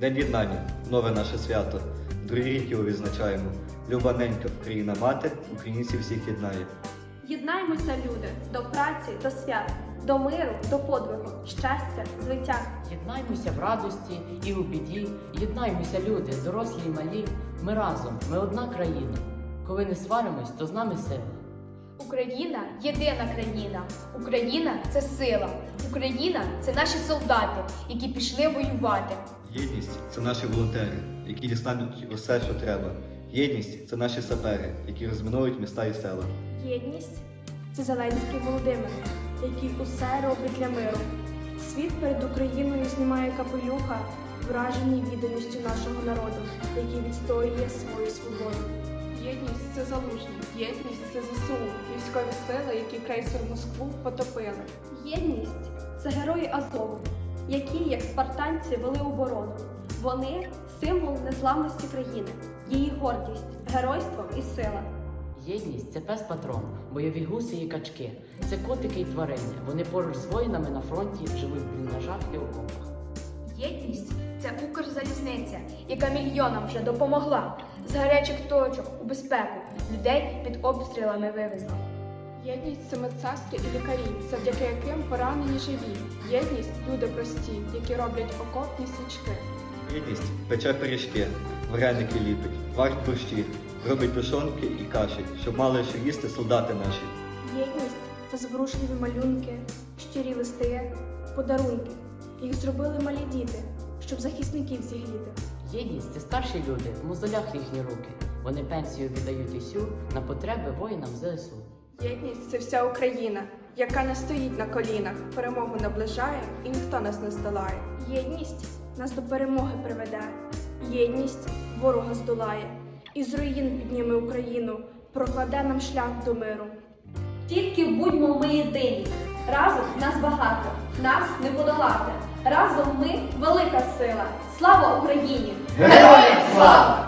День єднання, нове наше свято. Другий рік його відзначаємо. Люба ненька, Україна мати, українців всіх єднає. Єднаймося, люди, до праці, до свят, до миру, до подвигу, щастя, звиття. Єднаймося в радості і у біді, єднаймося, люди, дорослі і малі. Ми разом, ми одна країна. Коли не сваримось, то з нами сила. Україна єдина країна. Україна це сила. Україна це наші солдати, які пішли воювати. Єдність це наші волонтери, які дістануть усе, що треба. Єдність це наші сапери, які розмінують міста і села. Єдність це Зеленський Володимир, який усе робить для миру. Світ перед Україною знімає капелюха, вражений відданістю нашого народу, який відстоює свою свободу. Єдність це залужні, єдність це ЗСУ, військові сили, які крейсер Москву потопили. Єдність це герої Азову, які, як спартанці, вели оборону. Вони символ незламності країни, її гордість, геройство і сила. Єдність це пес патрон, бойові гуси і качки. Це котики і тварини. Вони поруч з воїнами на фронті живуть в бліндажах і окопах. Єдність це Укрзалізниця, яка мільйонам вже допомогла з гарячих точок у безпеку людей під обстрілами вивезла. Єдність це медсестри і лікарі, завдяки яким поранені живі. Єдність люди прості, які роблять окопні свічки. Єдність пече пиріжки, вареники ліпить, варить борщі, робить тушонки і каші, щоб мали що їсти солдати наші. Єдність це зворушливі малюнки, щирі листи, подарунки. Їх зробили малі діти, щоб захисників зігріти. Єдність це старші люди, в мозолях їхні руки. Вони пенсію віддають усю на потреби воїнам ЗСУ. Єдність це вся Україна, яка не стоїть на колінах, перемогу наближає і ніхто нас не здолає. Єдність нас до перемоги приведе. Єдність ворога здолає. І з руїн підніме Україну, прокладе нам шлях до миру. Тільки будьмо ми єдині. Разом нас багато, нас не подолати. Разом ми велика сила. Слава Україні! Героям слава!